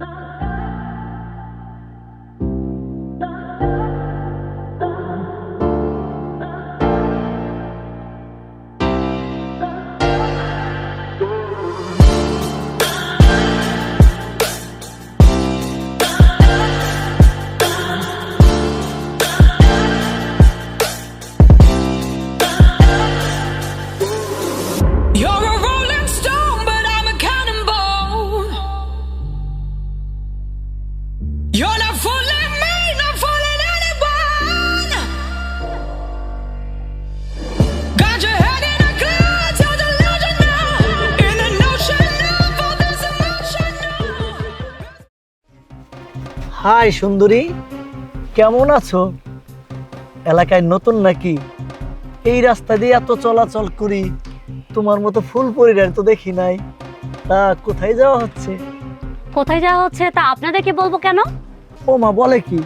Oh. High সুন্দরী কেমন আছো? এলাকায় নতুন নাকি? এই রাস্তা দিয়ে এত চলাচল করি তোমার মতো ফুল পরিবার তো দেখি নাই। তা কোথায় যাওয়া হচ্ছে? কোথায় যাওয়া হচ্ছে তা আপনাদেরকে বলব কেন? ও মা বলে কি?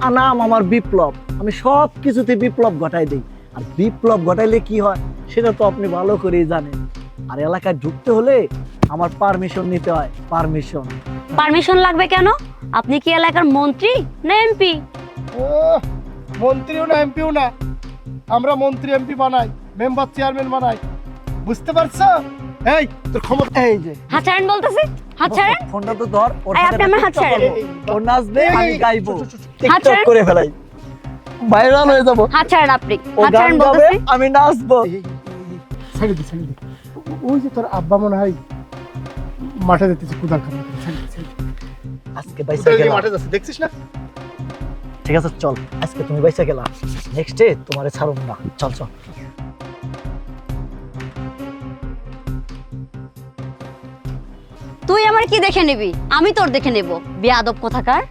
আ, নাম আমার বিপ্লব। আমি সব কিছুতে বিপ্লব ঘটাই দিই। আর বিপ্লব ঘটাইলে কি হয় সেটা তো আপনি ভালো করেই জানেন। আর এলাকায় ঢুকতে হলে আমার পারমিশন নিতে হয় পারমিশন পারমিশন লাগবে কেন? আপনি কি এলাকার মন্ত্রী না এমপি ও মন্ত্রীও না এমপিও না আমরা মন্ত্রী এমপি বানাই মেম্বার চেয়ারম্যান বানাই বুঝতে পারছ এই তোর ক্ষমতা এই যে হাত ছাড়েন বলতেছি হাত ছাড়েন ফোনটা তো ধর ওর সাথে আপনি আমার হাত ছাড়েন। ও নাচবে আমি গাইবো টিকটক করে ফেলাই ভাইরাল হয়ে যাব হাত ছাড়েন আপনি হাত ছাড়েন বলতেছি আমি নাচবো ছেড়ে দি ছেড়ে দি ওই যে তোর আব্বা মনে হয় মাঠে যেতেছে কুদাল খাবে। আজকে বাইসা গেলাম। মাঠে যাচ্ছে দেখছিস না? ঠিক আছে চল। আজকে তুমি বাইসা গেলা। নেক্সট ডে তোমারে ছাড়ব না। চল চল। তুই আমার কি দেখে নিবি? আমি তোর দেখে নেব। বিয়াদব কোথাকার?